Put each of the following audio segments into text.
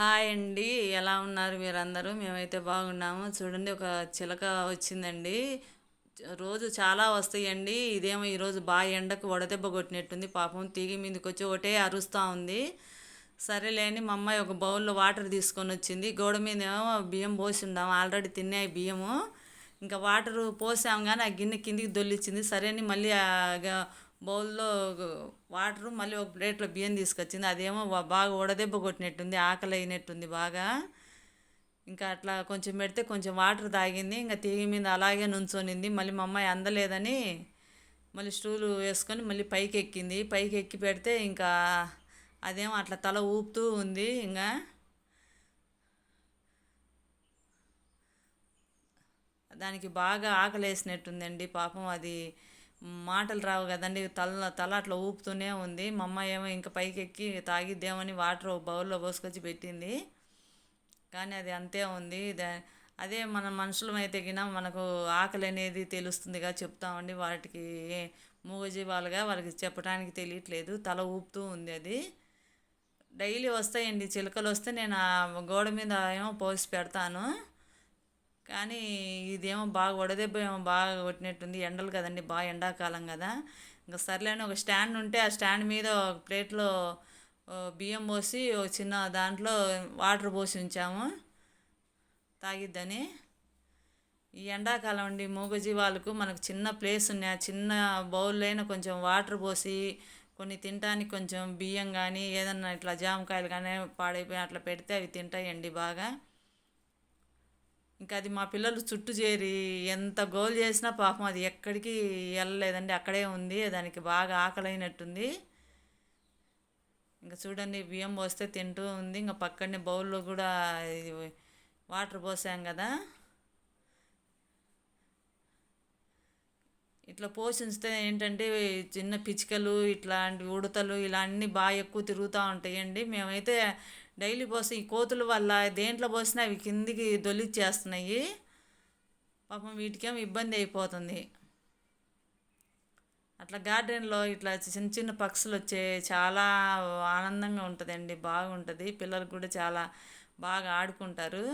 Hi అండి. ఎలా ఉన్నారు మీరందరూ? మేమైతే బాగున్నాము. చూడండి ఒక చిలక వచ్చిందండి. రోజు చాలా వస్తాయండి. ఇదేమో ఈరోజు బాగా ఎండకు వడదెబ్బ కొట్టినట్టుంది. పాపం తీగి మీదకి వచ్చి ఒకటే అరుస్తూ ఉంది. సరేలేని మా అమ్మాయి ఒక బౌల్లో వాటర్ తీసుకొని వచ్చింది. గోడ మీద ఏమో బియ్యం పోసి ఉండాము ఆల్రెడీ తిన్నాయి బియ్యము. ఇంకా వాటర్ పోసాము కానీ ఆ గిన్నె కిందికి దొల్లిచ్చింది. సరే అని మళ్ళీ బౌల్లో వాటర్ మళ్ళీ ఒక ప్లేట్లో బియ్యం తీసుకొచ్చింది. అదేమో బాగా ఉడదెబ్బ కొట్టినట్టుంది ఆకలి అయినట్టుంది బాగా. ఇంకా అట్లా కొంచెం పెడితే కొంచెం వాటర్ తాగింది. ఇంకా తీగి మీద అలాగే నుంచొనింది. మళ్ళీ మా అమ్మాయి అందలేదని మళ్ళీ స్టూలు వేసుకొని మళ్ళీ పైకి ఎక్కింది పైకి ఎక్కి పెడితే ఇంకా అదేమో అట్లా తల ఊపుతూ ఉంది. ఇంకా దానికి బాగా ఆకలి వేసినట్టుందండి పాపం అది. మాటలు రావు కదండి. తల తల అట్లా ఊపుతూనే ఉంది. మా అమ్మ ఏమో ఇంకా పైకి ఎక్కి తాగిద్దామని వాటర్ బౌల్లో పోసుకొచ్చి పెట్టింది. కానీ అది అంతే ఉంది. అదే మన మనుషులమైతే గిన మనకు ఆకలి అనేది తెలుస్తుందిగా చెప్తామండి. వాటికి మూగజీవాలుగా వాళ్ళకి చెప్పడానికి తెలియట్లేదు. తల ఊపుతూ ఉంది అది. డైలీ వస్తాయండి. చిలుకలు వస్తే నేను గోడ మీద ఏమో పోసి పెడతాను. కానీ ఇదేమో బాగా వడదెబ్బ ఏమో బాగా కొట్టినట్టుంది. ఎండలు కదండి బాగా ఎండాకాలం కదా. ఇంకా సర్లేని ఒక స్టాండ్ ఉంటే ఆ స్టాండ్ మీద ఒక ప్లేట్లో బియ్యం పోసి ఒక చిన్న దాంట్లో వాటర్ పోసి ఉంచాము. తాగిద్దని. ఈ ఎండాకాలం అండి మూగజీవాలకు మనకు చిన్న ప్లేస్ ఉన్నాయి. ఆ చిన్న బౌల్లో కొంచెం వాటర్ పోసి కొన్ని తినడానికి కొంచెం బియ్యం కానీ ఏదన్నా ఇట్లా జామకాయలు కానీ పాడైపోయి అట్లా పెడితే అవి తింటాయండి బాగా. ఇంకా అది మా పిల్లలు చుట్టూ చేరి ఎంత గోల్ చేసినా పాపం అది ఎక్కడికి వెళ్ళలేదండి. అక్కడే ఉంది. దానికి బాగా ఆకలైనట్టుంది. ఇంకా చూడండి బియ్యం పోస్తే తింటూ ఉంది. ఇంకా పక్కనే బౌల్లో కూడా వాటర్ పోసాం కదా. ఇట్లా పోషిస్తే ఏంటంటే చిన్న పిచ్చుకలు ఇట్లాంటి ఉడతలు ఇలా అన్నీ బాగా ఎక్కువ తిరుగుతూ ఉంటాయండి. మేమైతే డైలీ పోసి ఈ కోతుల వల్ల దేంట్లో పోసినా అవి కిందికి దొలిచ్చేస్తున్నాయి పాపం వీటికేమో ఇబ్బంది అయిపోతుంది. అట్లా గార్డెన్లో ఇట్లా చిన్న చిన్న పక్షులు వచ్చే చాలా ఆనందంగా ఉంటుందండి. బాగుంటుంది. పిల్లలు కూడా చాలా బాగా ఆడుకుంటారు.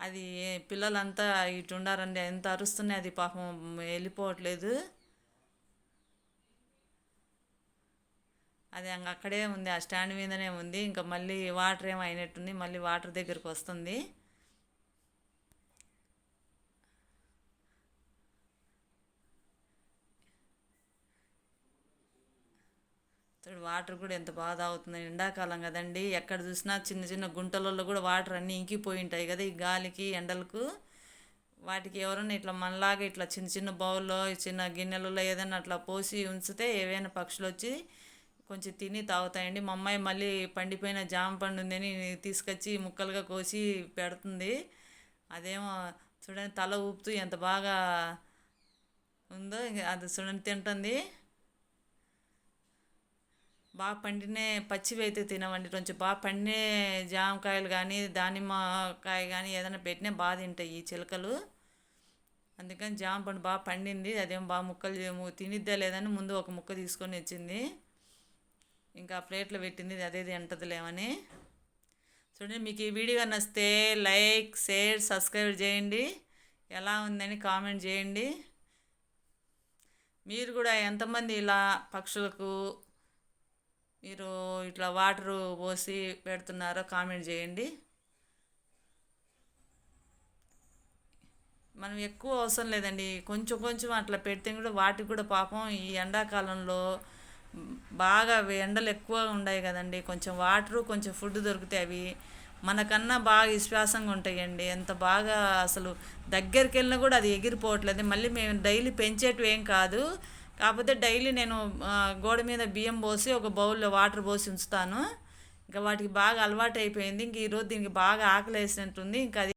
అది పిల్లలంతా ఇటు ఉండారండి. ఎంత అరుస్తున్నాయి అది పాపం వెళ్ళిపోవట్లేదు. అది అక్కడే ఉంది ఆ స్టాండ్ మీదనే ఉంది. ఇంకా మళ్ళీ వాటర్ ఏమో అయినట్టుంది మళ్ళీ వాటర్ దగ్గరికి వస్తుంది. వాటర్ కూడా ఎంత బాధ అవుతుంది ఎండాకాలం కదండి ఎక్కడ చూసినా చిన్న చిన్న గుంటలలో కూడా వాటర్ అన్నీ ఇంకిపోయి ఉంటాయి కదా ఈ గాలికి ఎండలకు. వాటికి ఎవరైనా ఇట్లా మనలాగా ఇట్లా చిన్న చిన్న బౌల్లో చిన్న గిన్నెలలో ఏదైనా అట్లా పోసి ఉంచితే ఏవైనా పక్షులు వచ్చి కొంచెం తిని తాగుతాయండి. మా అమ్మాయి మళ్ళీ పండిపోయిన జామ పండు ఉందని తీసుకొచ్చి ముక్కలుగా కోసి పెడుతుంది. అదేమో చూడండి తల ఊపుతూ ఎంత బాగా ఉందో అది చూడండి తింటుంది. బాగా పండిన పచ్చివి అయితే తినవండి. కొంచెం బాగా పండిన జామకాయలు కానీ దానిమ్మకాయ కానీ ఏదైనా పెట్టినా బాగా తింటాయి ఈ చిలకలు. అందుకని జామ పండు బాగా పండింది. అదేం బాగా ముక్కలు తినిద్దా లేదని ముందు ఒక ముక్క తీసుకొని వచ్చింది. ఇంకా ప్లేట్లో పెట్టింది అదేది తింటదిలేమని చూడండి మీకు ఈ వీడియో నచ్చితే లైక్ షేర్ సబ్స్క్రైబ్ చేయండి. ఎలా ఉందని కామెంట్ చేయండి. మీరు కూడా ఎంతమంది ఇలా పక్షులకు మీరు ఇట్లా వాటర్ పోసి పెడుతున్నారో కామెంట్ చేయండి. మనం ఎక్కువ అవసరం లేదండి. కొంచెం కొంచెం అట్లా పెడితే కూడా వాటికి కూడా పాపం ఈ ఎండాకాలంలో బాగా ఎండలు ఎక్కువ ఉన్నాయి కదండి. కొంచెం వాటరు కొంచెం ఫుడ్ దొరికితే అవి. మనకన్నా బాగా విశ్వాసంగా ఉంటాయండి. ఎంత బాగా అసలు దగ్గరికి వెళ్ళినా కూడా అది ఎగిరిపోవట్లేదు. మళ్ళీ మేము డైలీ పెంచేటివి ఏం కాదు. కాకపోతే డైలీ నేను గోడ మీద బియ్యం పోసి ఒక బౌల్లో వాటర్ పోసి ఉంచుతాను. ఇంకా వాటికి బాగా అలవాటు అయిపోయింది ఇంక ఈరోజు దీనికి బాగా ఆకలి వేసినట్టుంది ఇంకా అది